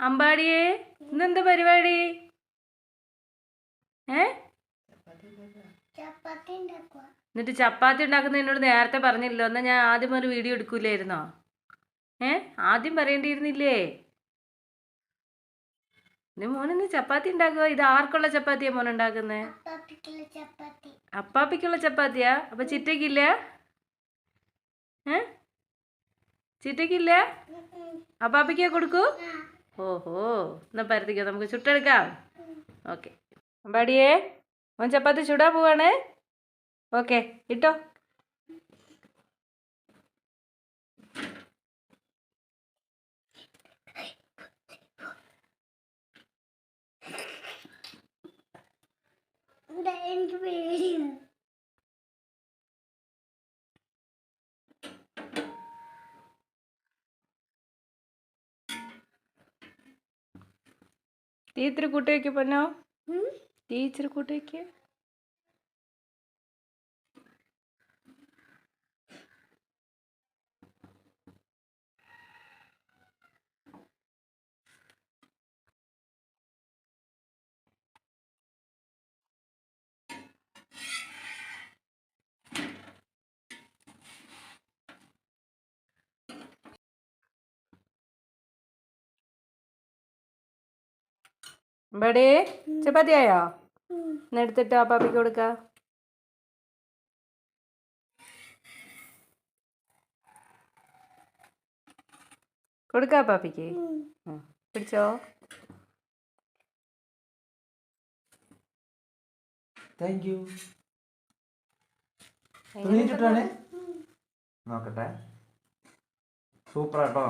അമ്പാടിയേ ഇന്നെന്താ പരിപാടി? ഏ? എന്നിട്ട് ചപ്പാത്തി ഉണ്ടാക്കുന്ന എന്നോട് നേരത്തെ പറഞ്ഞില്ലോ എന്നാൽ ഞാൻ ആദ്യം ഒരു വീഡിയോ എടുക്കൂലായിരുന്നോ? ഏ? ആദ്യം പറയേണ്ടിയിരുന്നില്ലേ? നീ മോനിന്ന് ചപ്പാത്തി ഉണ്ടാക്കുക ഇത് ആർക്കുള്ള ചപ്പാത്തിയാ മോൻ ഉണ്ടാക്കുന്നത് അപ്പാപ്പിക്കുള്ള ചപ്പാത്തി. അപ്പാപ്പിക്കുള്ള ചപ്പാത്തിയാ? അപ്പൊ ചിറ്റക്കില്ല ഏ? ചിറ്റക്കില്ല. അപ്പാപ്പിക്കാ കൊടുക്കൂ. ഓഹോ എന്നാ പരത്തിക്കോ നമുക്ക് ചുട്ടെടുക്കാം. ഓക്കെ. അമ്പാടിയേ ഓൻ ചപ്പാത്തി ചുടാൻ പോവാണ്. ഓക്കെ ഇട്ടോ. എനിക്ക് പേടിയാണ് ഇത്തിരി കൂട്ടി വയ്ക്ക് പൊന്നോ? ടീച്ചർ കൂട്ടി അമ്പാടി ചപ്പാത്തി ആയോ ഉം. എന്നാ എടുത്തിട്ട് ആ പാപ്പിക്ക് കൊടുക്ക. കൊടുക്ക പാപ്പിക്ക്. പിടിച്ചോ? താങ്ക് യു നോക്കട്ടെ. സൂപ്പർ ആട്ടോ